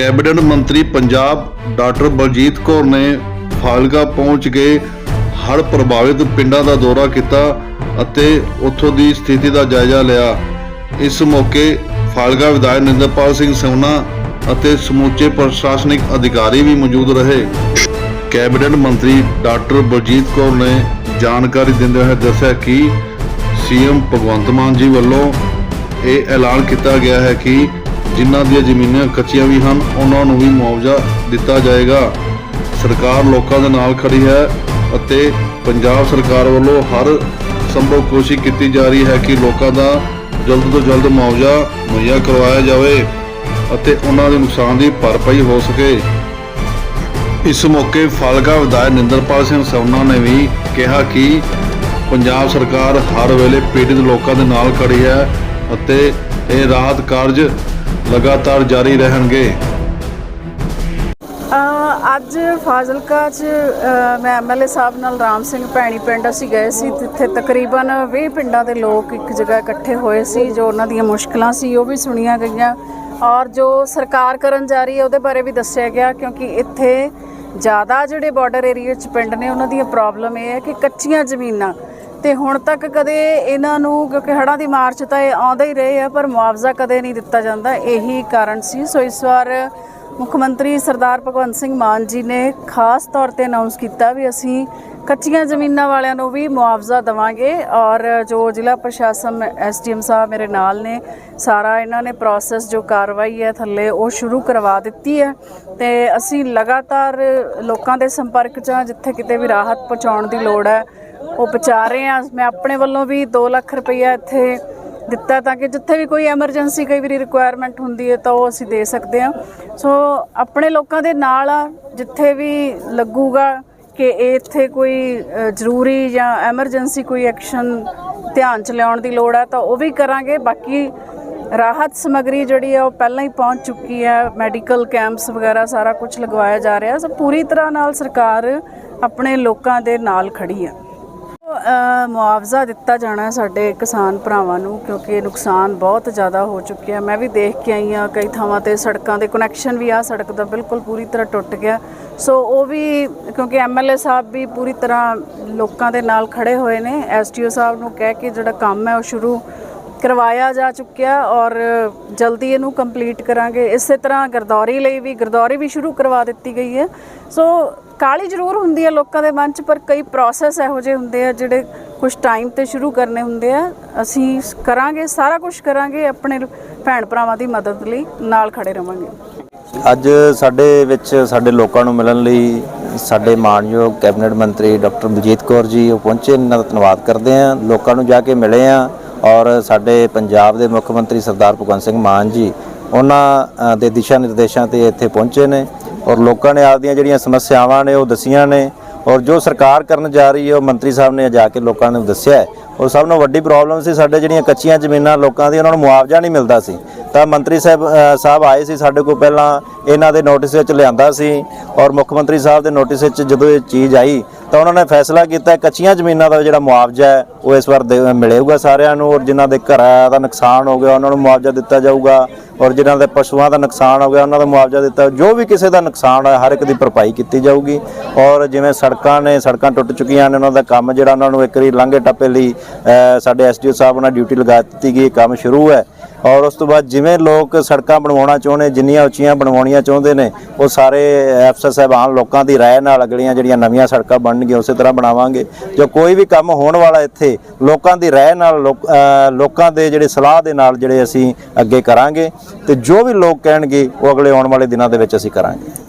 Cabinet ਮੰਤਰੀ Punjab doctor Baljit Kaur ਨੇ ਫਾਲਗਾ ਪਹੁੰਚ ਕੇ ਹੜ੍ਹ ਪ੍ਰਭਾਵਿਤ ਪਿੰਡਾਂ ਦਾ ਦੌਰਾ ਕੀਤਾ ਅਤੇ ਉੱਥੋਂ ਦੀ ਸਥਿਤੀ ਦਾ ਜਾਇਜ਼ਾ ਲਿਆ। ਇਸ ਮੌਕੇ ਫਾਲਗਾ ਵਿਧਾਇਕ ਨਿੰਦਰਪਾਲ ਸਿੰਘ ਸੋਨਾ ਅਤੇ ਸਮੁੱਚੇ ਪ੍ਰਸ਼ਾਸਨਿਕ ਅਧਿਕਾਰੀ ਵੀ ਮੌਜੂਦ ਰਹੇ। ਕੈਬਨਿਟ ਮੰਤਰੀ ਡਾਕਟਰ ਬਲਜੀਤ ਕੌਰ ਨੇ ਜਾਣਕਾਰੀ ਦਿੰਦੇ ਹੋਏ ਦੱਸਿਆ ਕਿ ਸੀਐਮ ਭਗਵੰਤ ਮਾਨ ਜੀ ਵੱਲੋਂ ਇਹ ਐਲਾਨ ਕੀਤਾ ਗਿਆ ਹੈ ਕਿ ਜਿਨ੍ਹਾਂ ਦੀਆਂ ਜ਼ਮੀਨਾਂ ਕੱਚੀਆਂ ਵੀ ਹਨ, ਉਹਨਾਂ ਨੂੰ ਵੀ ਮੁਆਵਜ਼ਾ ਦਿੱਤਾ ਜਾਏਗਾ। ਸਰਕਾਰ ਲੋਕਾਂ ਦੇ ਨਾਲ ਖੜੀ ਹੈ ਅਤੇ ਪੰਜਾਬ ਸਰਕਾਰ ਵੱਲੋਂ ਹਰ ਸੰਭਵ ਕੋਸ਼ਿਸ਼ ਕੀਤੀ ਜਾ ਰਹੀ ਹੈ ਕਿ ਲੋਕਾਂ ਦਾ ਜਲਦ ਤੋਂ ਜਲਦ ਮੁਆਵਜ਼ਾ ਮੁਹੱਈਆ ਕਰਵਾਇਆ ਜਾਵੇ ਅਤੇ ਉਹਨਾਂ ਦੇ ਨੁਕਸਾਨ ਦੀ ਭਰਪਾਈ ਹੋ ਸਕੇ। ਇਸ ਮੌਕੇ ਫਾਲਕਾ ਵਿਧਾਇਕ ਨਿੰਦਰਪਾਲ ਸਿੰਘ ਸੋਨਾ ਨੇ ਵੀ ਕਿਹਾ ਕਿ ਪੰਜਾਬ ਸਰਕਾਰ ਹਰ ਵੇਲੇ ਪੀੜਤ ਲੋਕਾਂ ਦੇ ਨਾਲ ਖੜੀ ਹੈ ਅਤੇ ਇਹ ਰਾਹਤ ਕਾਰਜ ਲਗਾਤਾਰ ਜਾਰੀ ਰਹਿਣਗੇ। ਅੱਜ ਫਾਜ਼ਿਲਕਾ 'ਚ ਅ, ਮੈਂ ਐਮਐਲਏ ਸਾਹਿਬ ਨਾਲ ਰਾਮ ਸਿੰਘ ਭੈਣੀ ਪਿੰਡ ਅਸੀਂ ਗਏ ਸੀ ਜਿੱਥੇ ਤਕਰੀਬਨ 20 ਪਿੰਡਾਂ ਦੇ ਲੋਕ ਇੱਕ ਜਗ੍ਹਾ ਇਕੱਠੇ ਹੋਏ ਸੀ ਜੋ ਉਹਨਾਂ ਦੀਆਂ ਮੁਸ਼ਕਲਾਂ ਸੀ ਉਹ ਵੀ ਸੁਣੀਆਂ ਗਈਆਂ। ਔਰ ਜੋ ਸਰਕਾਰ ਕਰਨ ਜਾ ਰਹੀ ਹੈ ਉਹਦੇ ਬਾਰੇ ਵੀ ਦੱਸਿਆ ਗਿਆ ਕਿਉਂਕਿ ਇੱਥੇ ਜ਼ਿਆਦਾ ਜਿਹੜੇ ਬਾਰਡਰ ਏਰੀਆ 'ਚ ਪਿੰਡ ਨੇ ਉਹਨਾਂ ਦੀਆਂ ਪ੍ਰੋਬਲਮ ਇਹ ਹੈ ਕਿ ਕੱਚੀਆਂ ਜ਼ਮੀਨਾਂ ਤੇ ਹੁਣ ਤੱਕ ਕਦੇ ਇਹਨਾਂ ਨੂੰ, ਕਿਉਂਕਿ ਹੜ੍ਹਾਂ ਦੀ ਮਾਰਚ ਤਾਂ ਇਹ ਆਉਂਦੇ ਹੀ ਰਹੇ ਆ, ਪਰ ਮੁਆਵਜ਼ਾ ਕਦੇ ਨਹੀਂ ਦਿੱਤਾ ਜਾਂਦਾ। ਇਹੀ ਕਾਰਨ ਸੀ। ਸੋ ਇਸ ਵਾਰ ਮੁੱਖ ਮੰਤਰੀ ਸਰਦਾਰ ਭਗਵੰਤ ਸਿੰਘ ਮਾਨ ਜੀ ਨੇ ਖਾਸ ਤੌਰ ਤੇ ਅਨਾਉਂਸ ਕੀਤਾ ਵੀ ਅਸੀਂ ਕੱਚੀਆਂ ਜ਼ਮੀਨਾਂ ਵਾਲਿਆਂ ਨੂੰ ਵੀ ਮੁਆਵਜ਼ਾ ਦੇਵਾਂਗੇ ਔਰ ਜੋ ਜ਼ਿਲ੍ਹਾ ਪ੍ਰਸ਼ਾਸਨ ਐਸਡੀਐਮ ਸਾਹਿਬ ਮੇਰੇ ਨਾਲ ਨੇ, ਸਾਰਾ ਇਹਨਾਂ ਨੇ ਪ੍ਰੋਸੈਸ ਜੋ ਕਾਰਵਾਈ ਹੈ ਥੱਲੇ ਉਹ ਸ਼ੁਰੂ ਕਰਵਾ ਦਿੱਤੀ ਹੈ। ਤੇ ਅਸੀਂ ਲਗਾਤਾਰ ਲੋਕਾਂ ਦੇ ਸੰਪਰਕ 'ਚ ਜਿੱਥੇ ਕਿਤੇ ਵੀ ਰਾਹਤ ਪਹੁੰਚਾਉਣ ਦੀ ਲੋੜ ਹੈ ਉਹ ਪਹੁੰਚਾ ਰਹੇ ਹਾਂ। ਮੈਂ ਆਪਣੇ ਵੱਲੋਂ ਵੀ 2 ਲੱਖ ਰੁਪਈਆ ਇੱਥੇ ਦਿੱਤਾ ਤਾਂ ਕਿ ਜਿੱਥੇ ਵੀ ਕੋਈ ਐਮਰਜੈਂਸੀ ਕਈ ਵਾਰੀ ਰਿਕੁਆਇਰਮੈਂਟ ਹੁੰਦੀ ਹੈ ਤਾਂ ਉਹ ਅਸੀਂ ਦੇ ਸਕਦੇ ਹਾਂ। ਸੋ ਆਪਣੇ ਲੋਕਾਂ ਦੇ ਨਾਲ ਆ, ਜਿੱਥੇ ਵੀ ਲੱਗੂਗਾ ਕਿ ਇਹ ਇੱਥੇ ਕੋਈ ਜ਼ਰੂਰੀ ਜਾਂ ਐਮਰਜੈਂਸੀ ਕੋਈ ਐਕਸ਼ਨ ਧਿਆਨ ਚ ਲਿਆਉਣ ਦੀ ਲੋੜ ਹੈ ਤਾਂ ਉਹ ਵੀ ਕਰਾਂਗੇ। ਬਾਕੀ ਰਾਹਤ ਸਮਗਰੀ ਜਿਹੜੀ ਹੈ ਉਹ ਪਹਿਲਾਂ ਹੀ ਪਹੁੰਚ ਚੁੱਕੀ ਹੈ ਮੈਡੀਕਲ ਕੈਂਪਸ ਵਗੈਰਾ ਸਾਰਾ ਕੁਝ ਲਗਵਾਇਆ ਜਾ ਰਿਹਾ। ਸੋ ਪੂਰੀ ਤਰ੍ਹਾਂ ਨਾਲ ਸਰਕਾਰ ਆਪਣੇ ਲੋਕਾਂ ਦੇ ਨਾਲ ਖੜੀ ਹੈ ਮੁਆਵਜ਼ਾ ਦਿੱਤਾ ਜਾਣਾ ਹੈ ਸਾਡੇ ਕਿਸਾਨ ਭਰਾਵਾਂ ਨੂੰ, ਕਿਉਂਕਿ ਨੁਕਸਾਨ ਬਹੁਤ ਜ਼ਿਆਦਾ ਹੋ ਚੁੱਕਿਆ ਮੈਂ ਵੀ ਦੇਖ ਕੇ ਆਈ ਹਾਂ, ਕਈ ਥਾਵਾਂ ਤੇ ਸੜਕਾਂ ਦੇ ਕਨੈਕਸ਼ਨ ਵੀ ਆ, ਸੜਕ ਦਾ ਬਿਲਕੁਲ ਪੂਰੀ ਤਰ੍ਹਾਂ ਟੁੱਟ ਗਿਆ। ਸੋ ਉਹ ਵੀ, ਕਿਉਂਕਿ ਐਮਐਲਏ ਸਾਹਿਬ ਵੀ ਪੂਰੀ ਤਰ੍ਹਾਂ ਲੋਕਾਂ ਦੇ ਨਾਲ ਖੜੇ ਹੋਏ ਨੇ। ਐਸਟੀਓ ਸਾਹਿਬ ਨੂੰ ਕਹਿ ਕੇ ਜਿਹੜਾ ਕੰਮ ਹੈ, ਉਹ ਸ਼ੁਰੂ ਕਰਵਾਇਆ ਜਾ ਚੁੱਕਿਆ ਔਰ ਜਲਦੀ ਇਹਨੂੰ ਕੰਪਲੀਟ ਕਰਾਂਗੇ। ਇਸੇ ਤਰ੍ਹਾਂ ਗਰਦੌਰੀ ਲਈ ਵੀ, ਗਰਦੌਰੀ ਵੀ ਸ਼ੁਰੂ ਕਰਵਾ ਦਿੱਤੀ ਗਈ ਹੈ। ਸੋ ਕਾਲੀ ਜ਼ਰੂਰ ਹੁੰਦੀ ਹੈ ਲੋਕਾਂ ਦੇ ਮਨ 'ਚ, ਪਰ ਕਈ ਪ੍ਰੋਸੈਸ ਇਹੋ ਜਿਹੇ ਹੁੰਦੇ ਆ ਜਿਹੜੇ ਕੁਝ ਟਾਈਮ ਤੇ ਸ਼ੁਰੂ ਕਰਨੇ ਹੁੰਦੇ ਆ। ਅਸੀਂ ਕਰਾਂਗੇ, ਸਾਰਾ ਕੁਝ ਕਰਾਂਗੇ ਆਪਣੇ ਭੈਣ ਭਰਾਵਾਂ ਦੀ ਮਦਦ ਲਈ, ਨਾਲ ਖੜੇ ਰਵਾਂਗੇ। ਅੱਜ ਸਾਡੇ ਵਿੱਚ, ਸਾਡੇ ਲੋਕਾਂ ਨੂੰ ਮਿਲਣ ਲਈ ਸਾਡੇ ਮਾਨਯੋਗ ਕੈਬਨਿਟ ਮੰਤਰੀ ਡਾਕਟਰ ਬਲਜੀਤ ਕੌਰ ਜੀ, ਉਹ ਪਹੁੰਚੇ। ਇਹਨਾਂ ਦਾ ਧੰਨਵਾਦ ਕਰਦੇ ਹਾਂ। ਲੋਕਾਂ ਨੂੰ ਜਾ ਕੇ ਮਿਲੇ ਆ ਔਰ ਸਾਡੇ ਪੰਜਾਬ ਦੇ ਮੁੱਖ ਮੰਤਰੀ ਸਰਦਾਰ ਭਗਵੰਤ ਸਿੰਘ ਮਾਨ ਜੀ, ਉਹਨਾਂ ਦੇ ਦਿਸ਼ਾ ਨਿਰਦੇਸ਼ਾਂ ਤੇ ਇੱਥੇ ਪਹੁੰਚੇ ਨੇ। ਔਰ ਲੋਕਾਂ ਨੇ ਆਪਦੀਆਂ ਜਿਹੜੀਆਂ ਸਮੱਸਿਆਵਾਂ ਨੇ ਉਹ ਦਸੀਆਂ ਨੇ ਔਰ ਜੋ ਸਰਕਾਰ ਕਰਨ ਜਾ ਰਹੀ ਹੈ, ਉਹ ਮੰਤਰੀ ਸਾਹਿਬ ਨੇ ਜਾ ਕੇ ਲੋਕਾਂ ਨੂੰ ਦੱਸਿਆ ਔਰ ਸਭ ਤੋਂ ਵੱਡੀ ਪ੍ਰੋਬਲਮ ਸੀ ਸਾਡੇ ਜਿਹੜੀਆਂ ਕੱਚੀਆਂ ਜ਼ਮੀਨਾਂ ਲੋਕਾਂ ਦੀ, ਉਹਨਾਂ ਨੂੰ ਮੁਆਵਜ਼ਾ ਨਹੀਂ ਮਿਲਦਾ ਸੀ। ਤਾਂ ਮੰਤਰੀ ਸਾਹਿਬ ਸਾਹਿਬ ਆਏ ਸੀ ਸਾਡੇ ਕੋਲ ਪਹਿਲਾਂ, ਇਹਨਾਂ ਦੇ ਨੋਟਿਸ ਵਿੱਚ ਲਿਆਂਦਾ ਸੀ ਔਰ ਮੁੱਖ ਮੰਤਰੀ ਸਾਹਿਬ ਦੇ ਨੋਟਿਸ ਵਿੱਚ ਜਦੋਂ ਇਹ ਚੀਜ਼ ਆਈ, ਤਾਂ ਉਹਨਾਂ ਨੇ ਫੈਸਲਾ ਕੀਤਾ ਕੱਚੀਆਂ ਜ਼ਮੀਨਾਂ ਦਾ ਜਿਹੜਾ ਮੁਆਵਜ਼ਾ ਹੈ, ਉਹ ਇਸ ਵਾਰ ਦੇ- ਮਿਲੇਗਾ ਸਾਰਿਆਂ ਨੂੰ ਔਰ ਜਿਨ੍ਹਾਂ ਦੇ ਘਰਾਂ ਦਾ ਨੁਕਸਾਨ ਹੋ ਗਿਆ, ਉਹਨਾਂ ਨੂੰ ਮੁਆਵਜ਼ਾ ਦਿੱਤਾ ਜਾਊਗਾ ਔਰ ਜਿਨ੍ਹਾਂ ਦੇ ਪਸ਼ੂਆਂ ਦਾ ਨੁਕਸਾਨ ਹੋ ਗਿਆ, ਉਹਨਾਂ ਦਾ ਮੁਆਵਜ਼ਾ ਦਿੱਤਾ, ਜੋ ਵੀ ਕਿਸੇ ਦਾ ਨੁਕਸਾਨ ਹੋਇਆ, ਹਰ ਇੱਕ ਦੀ ਭਰਪਾਈ ਕੀਤੀ ਜਾਊਗੀ। ਔਰ ਜਿਵੇਂ ਸੜਕਾਂ ਨੇ, ਸੜਕਾਂ ਟੁੱਟ ਚੁੱਕੀਆਂ ਨੇ, ਉਹਨਾਂ ਦਾ ਕੰਮ ਜਿਹੜਾ ਉਹਨਾਂ ਨੂੰ ਇੱਕ ਵਾਰੀ ਲਾਂਘੇ ਟੱਪੇ ਲਈ ਸਾਡੇ ਐਸਡੀਓ ਸਾਹਿਬ ਉਹਨਾਂ ਡਿਊਟੀ ਲਗਾ ਦਿੱਤੀ ਗਈ ਕੰਮ ਸ਼ੁਰੂ ਹੈ। ਔਰ ਉਸ ਤੋਂ ਬਾਅਦ ਜਿਵੇਂ ਲੋਕ ਸੜਕਾਂ ਬਣਵਾਉਣਾ ਚਾਹੁੰਦੇ, ਜਿੰਨੀਆਂ ਉੱਚੀਆਂ ਬਣਵਾਉਣੀਆਂ ਚਾਹੁੰਦੇ ਨੇ, ਉਹ ਸਾਰੇ ਅਫਸਰ ਸਾਹਿਬਾਨ ਲੋਕਾਂ ਦੀ ਰਾਏ ਨਾਲ ਅਗਲੀਆਂ ਜਿਹੜੀਆਂ ਨਵੀਆਂ ਸੜਕਾਂ ਬਣਨਗੀਆਂ, ਉਸੇ ਤਰ੍ਹਾਂ ਬਣਾਵਾਂਗੇ। ਜੋ ਕੋਈ ਵੀ ਕੰਮ ਹੋਣ ਵਾਲਾ ਇੱਥੇ, ਲੋਕਾਂ ਦੀ ਰਾਏ ਨਾਲ ਲੋਕਾਂ ਦੇ ਜਿਹੜੇ ਸਲਾਹ ਦੇ ਨਾਲ ਜਿਹੜੇ ਅਸੀਂ ਅੱਗੇ ਕਰਾਂਗੇ ਤੇ ਜੋ ਵੀ ਲੋਕ ਕਹਿਣਗੇ, ਉਹ ਅਗਲੇ ਆਉਣ ਵਾਲੇ ਦਿਨਾਂ ਦੇ ਵਿੱਚ ਅਸੀਂ ਕਰਾਂਗੇ।